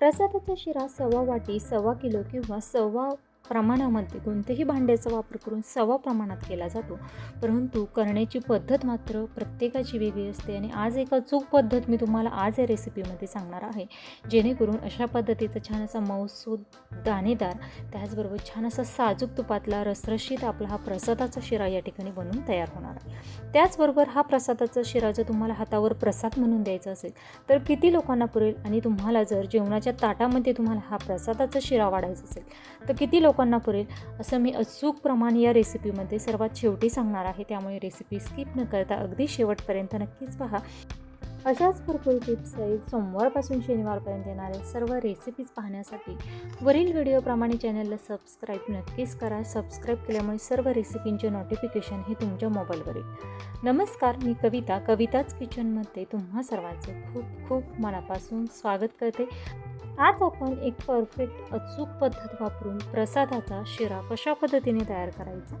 प्रसादाचा शिरा सव्वा वाटी सव्वा किलो किंवा सव्वा प्रमाणामध्ये कोणत्याही भांड्याचा वापर करून सव्वा प्रमाणात केला जातो. परंतु करण्याची पद्धत मात्र प्रत्येकाची वेगळी असते आणि आज एक अचूक पद्धत मी तुम्हाला आज या रेसिपीमध्ये सांगणार आहे. जेणेकरून अशा पद्धतीचा छान असा मऊसूद दाणेदार त्याचबरोबर छान असा साजूक तुपातला रसरशीत आपला हा प्रसादाचा शिरा या ठिकाणी बनवून तयार होणार आहे. त्याचबरोबर हा प्रसादाचा शिरा जर तुम्हाला हातावर प्रसाद म्हणून द्यायचा असेल तर किती लोकांना पुरेल आणि तुम्हाला जर जेवणाच्या ताटामध्ये तुम्हाला हा प्रसादाचा शिरा वाढायचा असेल तर किती लोक लोकांना पुरेल असं मी अचूक प्रमाण या रेसिपीमध्ये सर्वात शेवटी सांगणार आहे. त्यामुळे रेसिपी स्किप न करता अगदी शेवटपर्यंत नक्कीच पहा. अशाच भरपूर टिप्स आहेत. सोमवारपासून शनिवारपर्यंत येणाऱ्या सर्व रेसिपीज पाहण्यासाठी वरील व्हिडिओप्रमाणे चॅनलला सबस्क्राईब नक्कीच करा. सबस्क्राईब केल्यामुळे सर्व रेसिपींचे नोटिफिकेशन हे तुमच्या मोबाईलवर येईल. नमस्कार मी कविता. कविताच किचनमध्ये तुम्हा सर्वांचे खूप खूप मनापासून स्वागत करते. आज आपण एक परफेक्ट अचूक पद्धत वापरून प्रसादाचा शिरा कशा पद्धतीने तयार करायचा?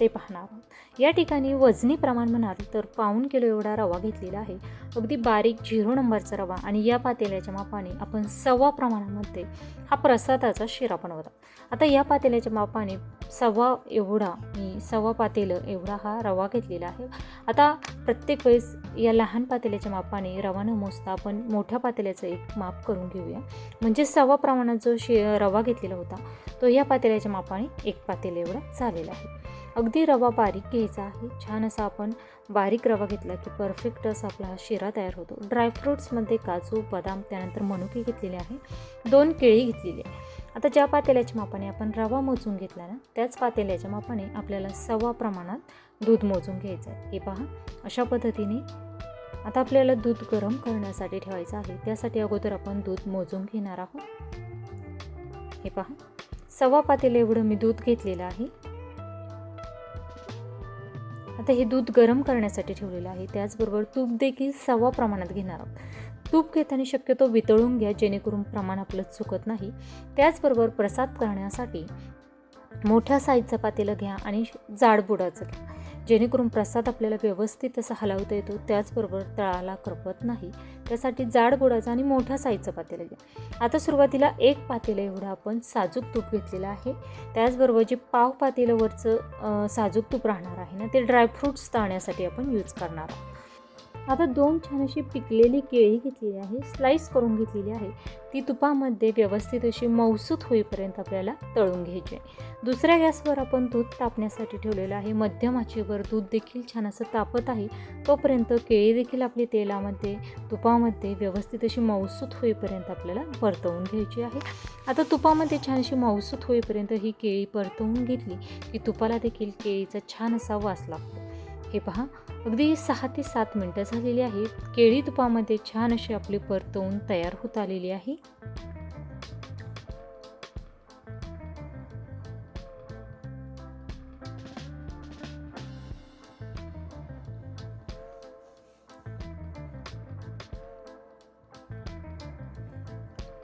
ते पाहणार. आहोत या ठिकाणी वजनी प्रमाण म्हणाल तर पाऊण किलो एवढा रवा घेतलेला आहे. अगदी बारीक झिरो नंबरचा रवा आणि या पातेल्याच्या मापाने आपण सव्वा प्रमाणामध्ये हा प्रसादाचा शिरा बनवता. आता या पातेल्याच्या मापाने सव्वा एवढा मी सव्वा पातेलं एवढा हा रवा घेतलेला आहे. आता प्रत्येक वेळेस या लहान पातेल्याच्या मापाने रवा न मोजता आपण मोठ्या पातेल्याचं एक माप करून घेऊया. म्हणजे सव्वा प्रमाणात जो शि रवा घेतलेला होता तो या पातेल्याच्या मापाने एक पातेलं एवढा झालेला आहे. अगदी रवा बारीक घ्यायचा आहे. छान असा आपण बारीक रवा घेतला की परफेक्ट असा आपला हा शिरा तयार होतो. ड्रायफ्रूट्समध्ये काजू बदाम त्यानंतर मनुके घेतलेले आहे. दोन केळी घेतलेली आहे. आता ज्या पातेल्याच्या मापाने आपण रवा मोजून घेतला ना त्याच पातेल्याच्या मापाने आपल्याला सव्वा प्रमाणात दूध मोजून घ्यायचं आहे. हे पहा अशा पद्धतीने आता आपल्याला दूध गरम करण्यासाठी ठेवायचं आहे. त्यासाठी अगोदर आपण दूध मोजून घेणार आहोत. हे पहा सव्वा पातेलं एवढं मी दूध घेतलेलं आहे. आता हे दूध गरम करण्यासाठी ठेवलेलं आहे. त्याचबरोबर तूप देखील सव्वा प्रमाणात घेणार आहोत. तूप घेताना शक्यतो वितळून घ्या जेणेकरून प्रमाण आपलं चुकत नाही. त्याचबरोबर प्रसाद करण्यासाठी मोठ्या साईजचं पातेलं घ्या आणि जाडबुडाचं घ्या. जेणेकरून प्रसाद आपल्याला व्यवस्थित असा हलवता येतो त्याचबरोबर तळाला करपत नाही. त्यासाठी जाड गोडाचा आणि मोठ्या साईजचं पातेलं घ्या. आता सुरुवातीला एक पातेलं एवढं आपण साजूक तूप घेतलेलं आहे. त्याचबरोबर जे पाव पातेल्यावरचं साजूक तूप राहणार आहे ना ते ड्रायफ्रूट्स तळण्यासाठी आपण यूज करणार आहोत. आता दोन छान अशी पिकलेली केळी घेतलेली आहे स्लाईस करून घेतलेली आहे. ती तुपामध्ये व्यवस्थित अशी मौसूत होईपर्यंत आपल्याला तळून घ्यायची आहे. दुसऱ्या गॅसवर आपण दूध तापण्यासाठी ठेवलेलं आहे. मध्यम आचेवर दूध देखील छान असं तापत आहे. तोपर्यंत केळी देखील आपली तेलामध्ये तुपामध्ये व्यवस्थित अशी मौसूत होईपर्यंत आपल्याला परतवून घ्यायची आहे. आता तुपामध्ये छान अशी मौसूत होईपर्यंत ही केळी परतवून घेतली की तुपाला देखील केळीचा छान असा वास लागतो. हे पहा. अगदी सहा ते सात मिनटं झालेली आहेत. केळी तुपामध्ये छान अशी आपली परतवून तयार होत आलेली आहे.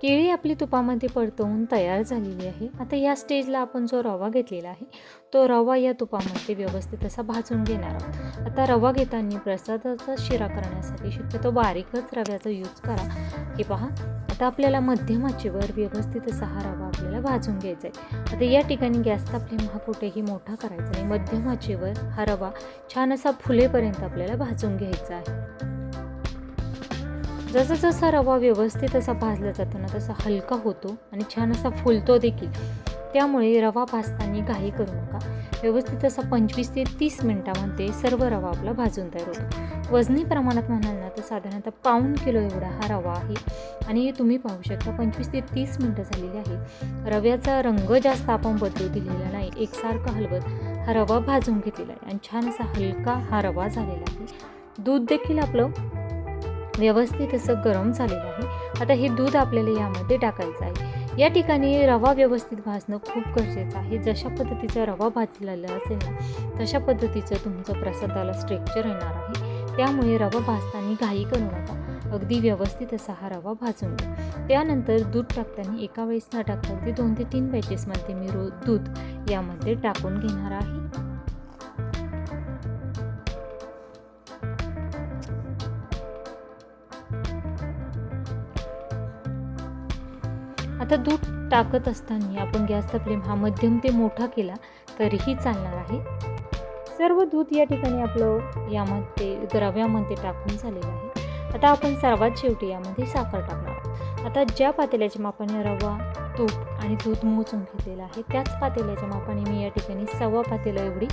केळी आपली तुपामध्ये परतवून तयार झालेली आहे. आता या स्टेजला आपण जो रवा घेतलेला आहे तो रवा या तुपामध्ये व्यवस्थित असा भाजून घेणार आहोत. आता रवा घेताना प्रसादाचा शिरा करण्यासाठी शक्यतो बारीकच रव्याचा यूज करा. हे पहा आता आपल्याला मध्यम आचेवर व्यवस्थित असा हा रवा आपल्याला भाजून घ्यायचा आहे. आता या ठिकाणी गॅसचा फ्लेम हा कुठेही मोठा करायचा नाही. मध्यम आचेवर हा रवा छान असा फुलेपर्यंत आपल्याला भाजून घ्यायचा आहे. जसं जसा रवा व्यवस्थित असा भाजला जातो ना तसा हलका होतो आणि छान असा फुलतो देखील. त्यामुळे रवा भाजताना घाई करू नका. व्यवस्थित असा पंचवीस ते तीस मिनटामध्ये सर्व रवा आपला भाजून तयार होतो. वजनी प्रमाणात म्हणाल ना तर साधारणतः पाऊण किलो एवढा हा रवा आहे. आणि तुम्ही पाहू शकता पंचवीस ते तीस मिनटं झालेली आहे. रव्याचा रंग जास्त आपण बदलू दिलेला नाही. एकसारखं हलवत हा रवा भाजून घेतलेला आहे. आणि छान असा हलका हा रवा झालेला आहे. दूध देखील आपलं व्यवस्थित असं गरम झालेलं आहे. आता हे दूध आपल्याला यामध्ये टाकायचं आहे. या ठिकाणी रवा व्यवस्थित भाजणं खूप गरजेचं आहे. जशा पद्धतीचा रवा भाजलेला असेल ना तशा पद्धतीचं तुमचं प्रसादाला स्ट्रेक्चर येणार आहे. त्यामुळे रवा भाजताना घाई करू नका. अगदी व्यवस्थित असा हा रवा भाजून घ्या. त्यानंतर दूध टाकताना एका वेळेस न टाकता अगदी दोन ते तीन बॅचेसमध्ये मी रो दूध यामध्ये टाकून घेणार आहे. आता दूध टाकत असताना आपण गॅसचा फ्लेम हा मध्यम ते मोठा केला तरीही चालणार आहे. सर्व दूध या ठिकाणी आपलं यामध्ये द्रव्यामध्ये टाकून झालेलं आहे. आता आपण सर्वात शेवटी यामध्ये साखर टाकणार आहोत. आता ज्या पातेल्याच्या मापाने रवा तूप आणि दूध मोजून घेतलेलं आहे त्याच पातेल्याच्या मापाने मी या ठिकाणी सव्वा पातेल्या एवढी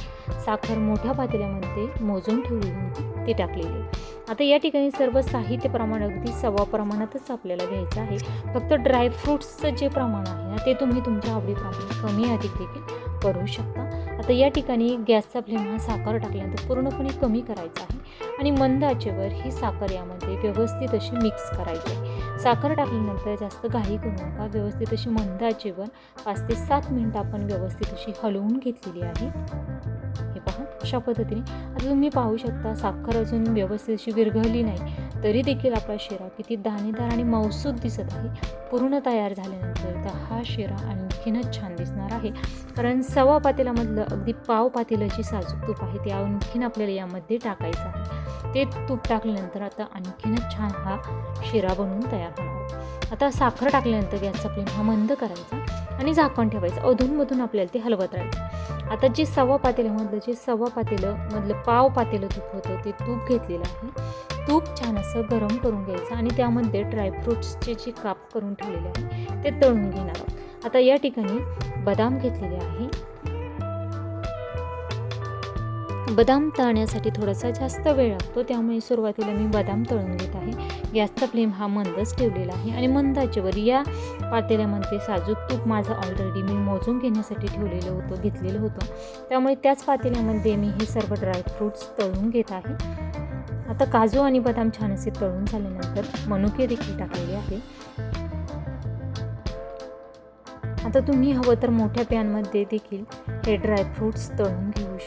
साखर मोठ्या पातेल्यामध्ये मोजून ठेवलेली होती ती टाकलेली आहे. आता या ठिकाणी सर्व साहित्य प्रमाण अगदी सव्वा प्रमाणातच आपल्याला घ्यायचं आहे. फक्त ड्रायफ्रूट्सचं जे प्रमाण आहे ना ते तुम्ही तुमच्या आवडीप्रमाणे कमी अधिक देखील करू शकता. आता या ठिकाणी गॅसचा फ्लेम हा साखर टाकल्यानंतर पूर्णपणे कमी करायचा आहे. आणि मंद आचेवर ही साखर यामध्ये व्यवस्थित अशी मिक्स करायची. आहे साखर टाकल्यानंतर जास्त घाई करू नका. व्यवस्थित अशी मंद आचेवर पाच ते सात मिनटं आपण व्यवस्थित अशी हलवून घेतलेली आहे. हे पहा अशा पद्धतीने. आता तुम्ही पाहू शकता साखर अजून व्यवस्थित अशी विरघळली नाही. तरी देखील आपला शिरा किती दाणेदार आणि मौसूद दिसत आहे. पूर्ण तयार झाल्यानंतर तर हा शिरा आणखीनच छान दिसणार आहे. कारण सवा पातेलामधलं अगदी पाव पातेलाची जी साजूक तूप आहे ते आणखीन आपल्याला यामध्ये टाकायचं आहे. ते तूप टाकल्यानंतर आता आणखीनच छान हा शिरा बनवून तयार होणार आता साखर टाकल्यानंतर गॅसचा फ्लेम हा मंद करायचा आणि झाकण ठेवायचं. अधूनमधून आपल्याला ते हलवत राहायचं. आता जे सव्वा पातेल्यामधलं जे सव्वा पातेलं मधलं पाव पातेलं तूप होतं ते तूप घेतलेलं आहे. तूप छान असं गरम करून घ्यायचं आणि त्यामध्ये ड्रायफ्रूट्सचे जे काप करून ठेवलेले आहे ते तळून घेणार आहोत. आता या ठिकाणी बदाम घेतलेले आहे. बदाम तळण्यासाठी थोडासा जास्त वेळ लागतो त्यामुळे सुरुवातीला मी बदाम तळून घेत आहे. गॅसचा फ्लेम हा मंदच ठेवलेला आहे आणि मंदाच्यावर या पातेल्यामध्ये साजूक तूप माझं ऑलरेडी मी मोजून घेण्यासाठी ठेवलेलं होतं घेतलेलं होतं. त्यामुळे त्याच पातेल्यामध्ये मी हे सर्व ड्रायफ्रूट्स तळून घेत आहे. आता काजू आणि बदाम छान असे तळून झाल्यानंतर मनुके देखील टाकलेले आहे. आता तुम्ही हवं तर मोठ्या पॅनमध्ये देखील हे ड्रायफ्रूट्स तळून घेऊ शकता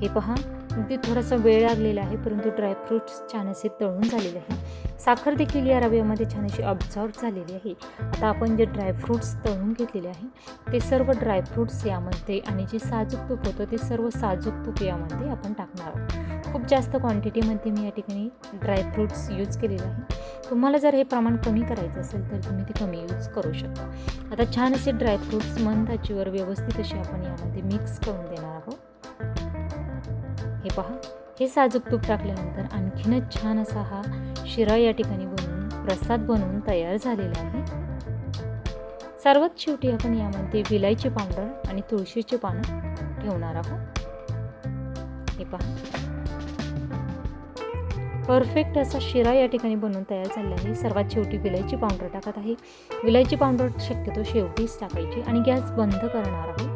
हे पहा अगदी थोडासा वेळ लागलेला आहे परंतु ड्रायफ्रूट्स छान असे तळून झालेले आहे. साखर देखील या रव्यामध्ये छान अशी ऑब्झॉर्ब झालेली आहे. आता आपण जे ड्रायफ्रूट्स तळून घेतलेले आहे ते सर्व ड्रायफ्रूट्स यामध्ये आणि जे साजूक तूप होतं ते सर्व साजूक तूप यामध्ये आपण टाकणार आहोत. खूप जास्त क्वांटिटीमध्ये मी या ठिकाणी ड्रायफ्रूट्स यूज केलेले आहे. तुम्हाला जर हे प्रमाण कमी करायचं असेल तर तुम्ही ते कमी यूज करू शकता. आता छान असे ड्रायफ्रूट्स मंद आचेवर व्यवस्थित असे आपण यामध्ये मिक्स करून देणार आहोत. हे पहा हे साजूक तूप टाकल्यानंतर आणखीनच छान असा हा शिरा या ठिकाणी बनवून प्रसाद बनवून तयार झालेला आहे. सर्वात शेवटी आपण यामध्ये विलायची पावडर आणि तुळशीची पानं ठेवणार आहोत. हे पहा. परफेक्ट असा शिरा या ठिकाणी बनवून तयार झाला आहे. सर्वात शेवटी विलायची पावडर टाकत आहे. विलायची पावडर शक्यतो शेवटीच टाकायची आणि गॅस बंद करणार आहोत.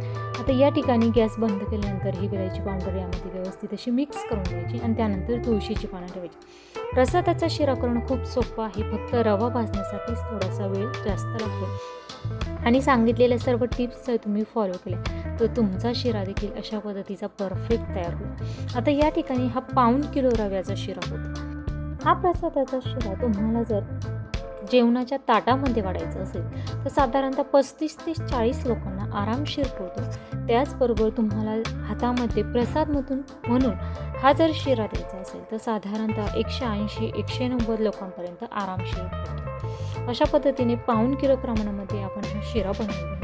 आता या ठिकाणी गॅस बंद केल्यानंतर ही विलायची पावडर यामध्ये व्यवस्थित अशी मिक्स करून द्यायची आणि त्यानंतर तुळशीची पानं ठेवायची. प्रसादाचा शिरा करणं खूप सोपं आहे फक्त रवा भाजण्यासाठीच थोडासा वेळ जास्त लागतो. आणि सांगितलेल्या सर्व टिप्स जर तुम्ही फॉलो केल्या तर तुमचा शिरा देखील अशा पद्धतीचा परफेक्ट तयार होईल. आता या ठिकाणी हा पाऊण किलो रव्याचा शिरा होता. हा प्रसादाचा शिरा तुम्हाला जर जेवणाच्या ताटामध्ये वाढायचं असेल तर साधारणतः पस्तीस ते चाळीस लोकांना आरामशीर पुरतो त्याचबरोबर तुम्हाला हातामध्ये प्रसादमधून म्हणून हा जर शिरा द्यायचा असेल तर साधारणतः एकशे ऐंशी एकशे नव्वद लोकांपर्यंत आरामशीर पुरतो अशा पद्धतीने पाऊण किलो प्रमाणामध्ये आपण हा शिरा बनवतो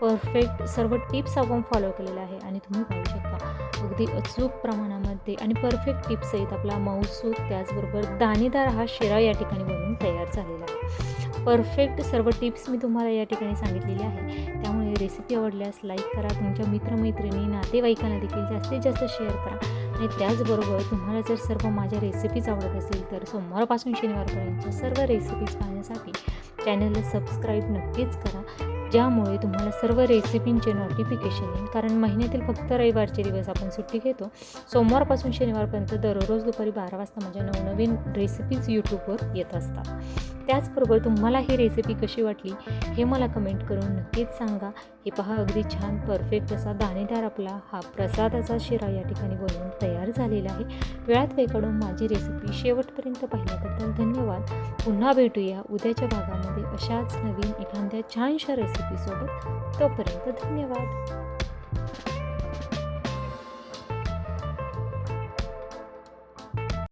परफेक्ट सर्व टिप्स आपण फॉलो केलेल्या आहे आणि तुम्ही पाहू शकता. अगदी अचूक प्रमाणामध्ये आणि परफेक्ट टिप्स आहेत. आपला मऊसूद त्याचबरोबर दाणेदार हा शिरा या ठिकाणी बनवून तयार झालेला आहे. परफेक्ट सर्व टिप्स मी तुम्हाला या ठिकाणी सांगितलेली आहे. त्यामुळे रेसिपी आवडल्यास लाईक करा. तुमच्या मित्रमैत्रिणी नातेवाईकांना देखील जास्तीत जास्त शेअर करा. आणि त्याचबरोबर तुम्हाला जर सर्व माझ्या रेसिपीज आवडत असेल तर सोमवारपासून शनिवारपर्यंत सर्व रेसिपीज पाहण्यासाठी चॅनलला सबस्क्राईब नक्कीच करा. ज्यामुळे तुम्हाला सर्व रेसिपींचे नोटिफिकेशन येईल. कारण महिन्यातील फक्त रविवारचे दिवस आपण सुट्टी घेतो. सोमवारपासून शनिवारपर्यंत दररोज दुपारी बारा वाजता माझ्या नवनवीन रेसिपीज यूट्यूबवर येत असतात. त्याचबरोबर तुम्हाला ही रेसिपी कशी वाटली हे मला कमेंट करून नक्कीच सांगा. हे पहा अगदी छान परफेक्ट असा दाणेदार आपला हा प्रसादाचा शिरा या ठिकाणी बनवून तयार झालेला आहे. वेळात वेळ काढून माझी रेसिपी शेवटपर्यंत पाहिल्याबद्दल धन्यवाद. पुन्हा भेटूया उद्याच्या भागामध्ये अशाच नवीन एखाद्या छानशा रेसिपीसोबत तोपर्यंत धन्यवाद.